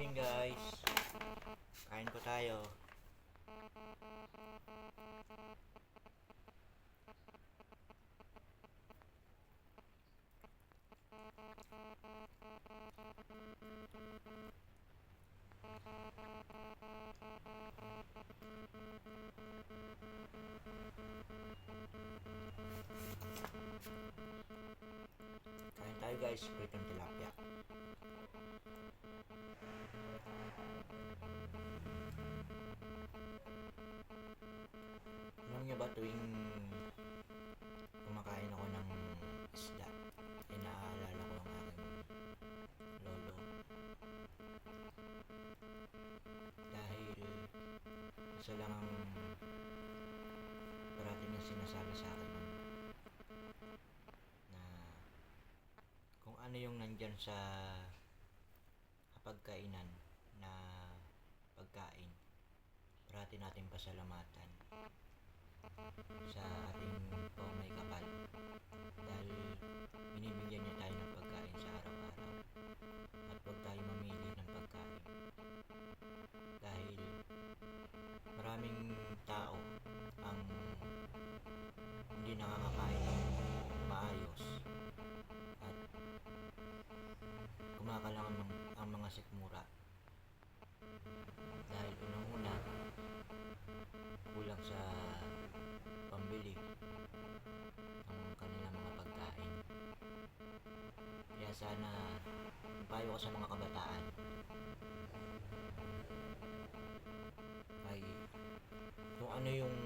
morning guys. Kain po tayo. Kain tayo guys, pritong tilapia. Isa lang ang parati niyang sinasabi sa akin nun, na kung ano yung nandyan sa kapagkainan na pagkain, parati natin pasalamatan sa ating pong may kapal dahil binibigyan niya tayo ng pagkain sa araw-araw. At huwag tayo dahil unang-una kulang sa pambili ng kanilang mga pagkain. Kaya sana payo ko sa mga kabataan ay kung ano yung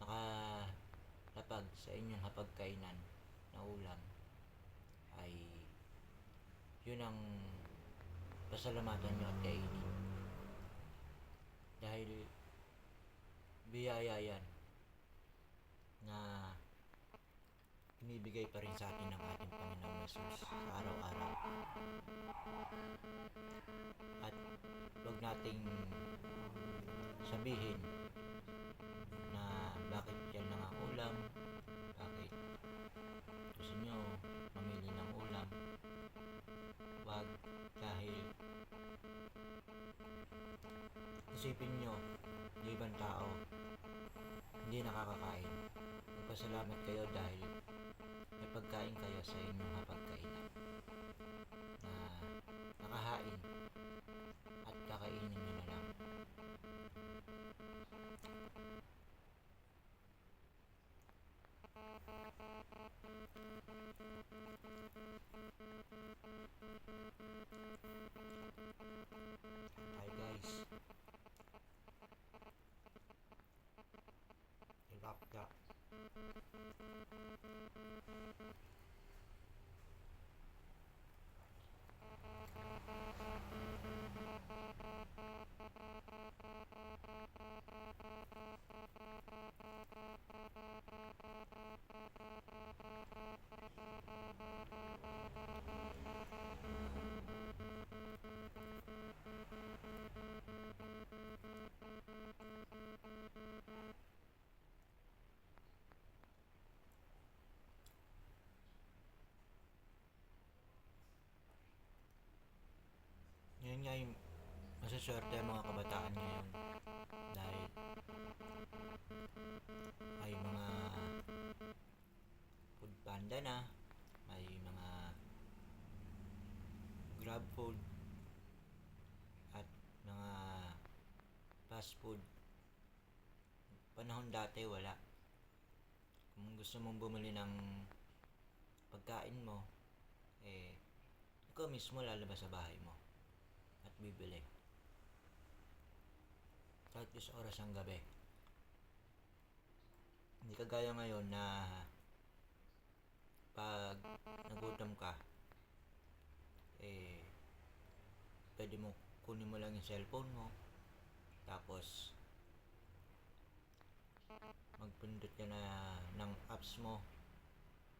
nakalapag sa inyong hapagkainan na ulam ay yun ang pasalamatan nyo at kainin dahil biyaya yan na binibigay pa rin sa atin ng ating Panginoong Yesus sa araw-araw. At huwag nating sabihin isipin nyo, yung ibang tao, hindi nakakakain. Magpasalamat kayo dahil may pagkain kayo sa inyong hapagkainan na nakahain at kakainin nyo na lang. Hi Tilapia. Yun nga yung masaswerte ang mga kabataan ngayon dahil may mga food panda na, may mga grab food at mga fast food. Panahon dati wala. Kung gusto mong bumili ng pagkain mo, eh, ikaw mismo lalabas sa bahay mo bibili. Kahit is oras ng gabi. Hindi kagaya ngayon na pag nagutom ka, eh, pwede mo kunin mo lang yung cellphone mo, tapos magpindot ka na ng apps mo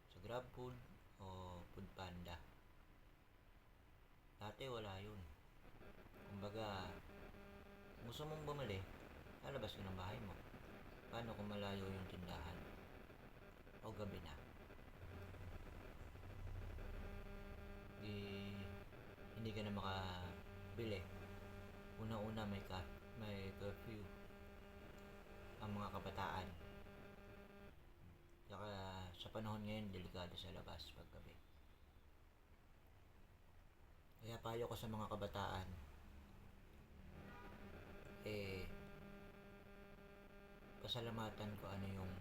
sa GrabFood o Foodpanda. Dati wala yun. Kumbaga, gusto mong bumili, lalabas ka ng bahay mo. Paano kung malayo yung tindahan? O gabi na? Di, hindi ka na makabili. Una-una may ka may curfew ang mga kabataan. Saka sa panahon ngayon, delikado sa labas paggabi. Kaya payo ko sa mga kabataan, eh, pasalamatan ko ano yung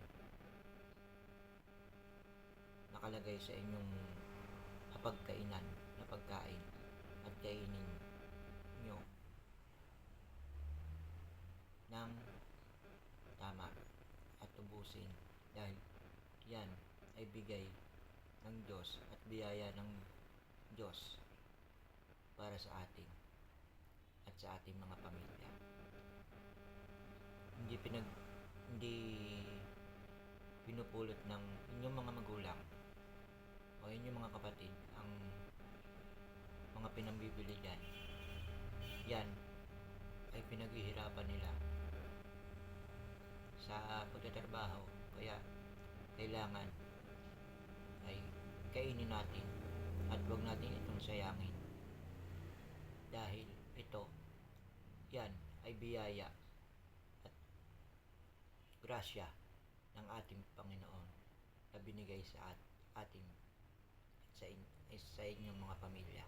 nakalagay sa inyong hapagkainan na pagkain at kainin nyo ng tama at ubusin dahil yan ay bigay ng Diyos at biyaya ng Diyos para sa atin at sa ating mga pamilya. Hindi pinag hindi pinupulot ng inyong mga magulang o inyong mga kapatid ang mga pinambibili dyan. Yan ay pinaghihirapan nila sa pagtatrabaho. Kaya kailangan ay kainin natin at huwag natin itong sayangin. Dahil ito yan ay biyaya grasya ng ating Panginoon na binigay sa at, ating sa, in, sa inyong mga pamilya.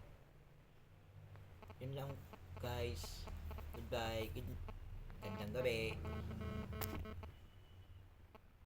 Yun lang guys. Goodbye. Good, gandang gabi